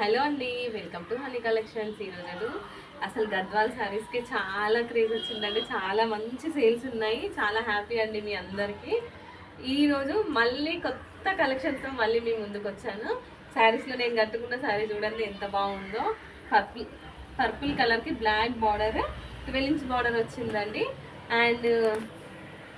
Hello అండి welcome to honey collections. ఈరోజు అసలు గద్వాల్ శారీస్కి చాలా క్రేజ్ వచ్చిందండి. చాలా మంచి సేల్స్ ఉన్నాయి. చాలా హ్యాపీ అండి మీ అందరికీ. ఈరోజు మళ్ళీ కొత్త కలెక్షన్స్తో మళ్ళీ మీ ముందుకు వచ్చాను. శారీస్లో నేను కట్టుకున్న శారీ చూడండి ఎంత బాగుందో. పర్పుల్ పర్పుల్ కలర్కి black border twelve inch border వచ్చిందండి. అండ్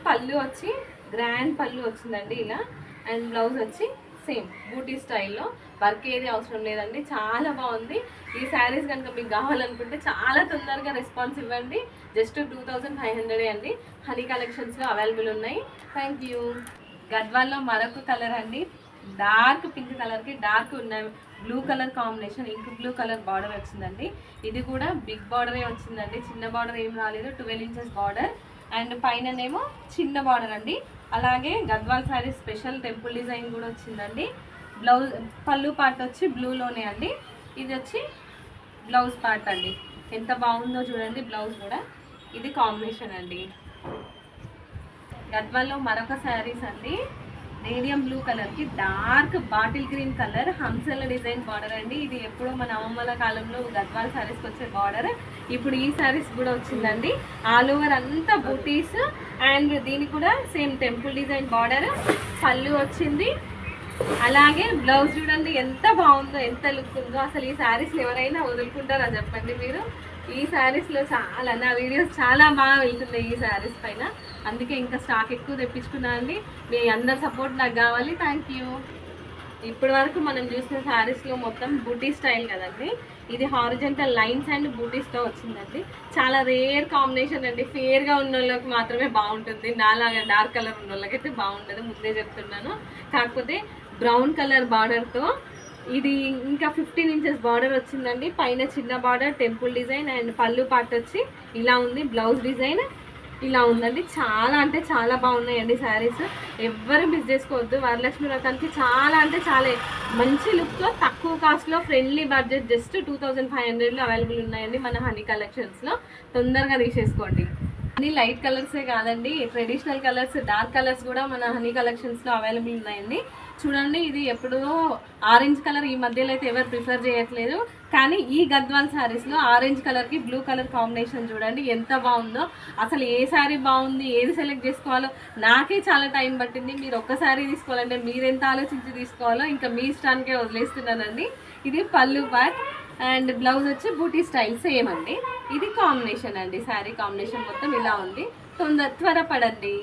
పళ్ళు వచ్చి గ్రాండ్ పళ్ళు వచ్చిందండి ఇలా. అండ్ బ్లౌజ్ వచ్చి సేమ్ బూటీ స్టైల్లో వర్క్ ఏది అవసరం లేదండి. చాలా బాగుంది. ఈ శారీస్ కనుక మీకు కావాలనుకుంటే చాలా తొందరగా రెస్పాన్స్ ఇవ్వండి. జస్ట్ టూ థౌజండ్ ఫైవ్ హండ్రెడే అండి. హనీ కలెక్షన్స్లో అవైలబుల్ ఉన్నాయి. థ్యాంక్ యూ గద్వాల్లో మరొక కలర్ అండి. డార్క్ పింక్ కలర్కి డార్క్ ఉన్న blue colour combination ink blue colour border వచ్చిందండి. ఇది కూడా బిగ్ బార్డరే వచ్చిందండి. చిన్న బార్డర్ ఏం రాలేదు. ట్వెల్వ్ ఇంచెస్ బార్డర్ అండ్ పైననేమో చిన్న బార్డర్ అండి. అలాగే Gadwal sari special temple design కూడా వచ్చిందండి. బ్లౌజ్ పళ్ళు పార్ట్ వచ్చి బ్లూలోనే అండి. ఇది వచ్చి బ్లౌజ్ పార్ట్ అండి. ఎంత బాగుందో చూడండి బ్లౌజ్ కూడా. ఇది కాంబినేషన్ అండి. గద్వాల్లో మరొక శారీస్ అండి. రేడియం బ్లూ కలర్కి డార్క్ బాటిల్ గ్రీన్ కలర్ హంసల డిజైన్ బార్డర్ అండి. ఇది ఎప్పుడో మన అమ్మమ్మల కాలంలో గద్వాల్ శారీస్కి వచ్చే బార్డర్. ఇప్పుడు ఈ శారీస్ కూడా వచ్చిందండి. ఆల్ ఓవర్ అంతా బూటీస్ అండ్ దీనికి కూడా సేమ్ టెంపుల్ డిజైన్ బార్డర్. పళ్ళు వచ్చింది. అలాగే బ్లౌజ్ చూడండి ఎంత బాగుందో ఎంత లుక్ ఉందో. అసలు ఈ శారీస్ ఎవరైనా వదులుకుంటారా చెప్పండి మీరు? ఈ శారీస్లో చాలా నా వీడియోస్ చాలా బాగా వెళ్తున్నాయి ఈ శారీస్ పైన. అందుకే ఇంకా స్టాక్ ఎక్కువ తెప్పించుకున్నా అండి. మీ అందరి సపోర్ట్ నాకు కావాలి. థ్యాంక్ యూ ఇప్పటి వరకు మనం చూసిన శారీస్లో మొత్తం బూటీ స్టైల్ కదండి. ఇది హారిజెంటల్ లైన్స్ అండ్ బూటీస్తో వచ్చిందండి. చాలా రేర్ కాంబినేషన్ అండి. ఫేర్గా ఉన్న వాళ్ళకి మాత్రమే బాగుంటుంది. నాలాగా డార్క్ కలర్ ఉన్న వాళ్ళకైతే బాగుండదు. ముందే చెప్తున్నాను. కాకపోతే బ్రౌన్ కలర్ బార్డర్తో ఇది ఇంకా ఫిఫ్టీన్ ఇంచెస్ బార్డర్ వచ్చిందండి. పైన చిన్న బార్డర్ టెంపుల్ డిజైన్ అండ్ పళ్ళు పార్ట్ వచ్చి ఇలా ఉంది బ్లౌజ్ డిజైన్ ఇలా ఉందండి. చాలా అంటే చాలా బాగున్నాయండి శారీస్ ఎవ్వరు మిస్ చేసుకోవద్దు. వరలక్ష్మి వ్రతానికి చాలా అంటే చాలా. మంచి లుక్తో తక్కువ కాస్ట్లో friendly budget just two thousand five హండ్రెడ్లో అవైలబుల్ ఉన్నాయండి మన హనీ కలెక్షన్స్లో తొందరగా తీసేసుకోండి. అన్ని లైట్ కలర్సే కాదండి. ట్రెడిషనల్ కలర్స్ డార్క్ కలర్స్ కూడా మన హనీ కలెక్షన్స్లో అవైలబుల్ ఉన్నాయండి. చూడండి ఇది ఎప్పుడో ఆరెంజ్ కలర్ ఈ మధ్యలో అయితే ఎవరు ప్రిఫర్ చేయట్లేదు. కానీ ఈ గద్వాల్ శారీస్లో ఆరెంజ్ కలర్కి బ్లూ కలర్ కాంబినేషన్ చూడండి ఎంత బాగుందో. అసలు ఏ శారీ బాగుంది ఏది సెలెక్ట్ చేసుకోవాలో నాకే చాలా టైం పట్టింది. మీరు ఒక్క శారీ తీసుకోవాలంటే మీరెంత ఆలోచించి తీసుకోవాలో ఇంకా మీ ఇష్టానికే వదిలేస్తున్నానండి. ఇది పళ్ళు ప్యాక్ అండ్ బ్లౌజ్ వచ్చి బూటీ స్టైల్ సేమ్ అండి. ఇది కాంబినేషన్ అండి శారీ కాంబినేషన్ మొత్తం ఇలా ఉంది. తొందర త్వరపడండి.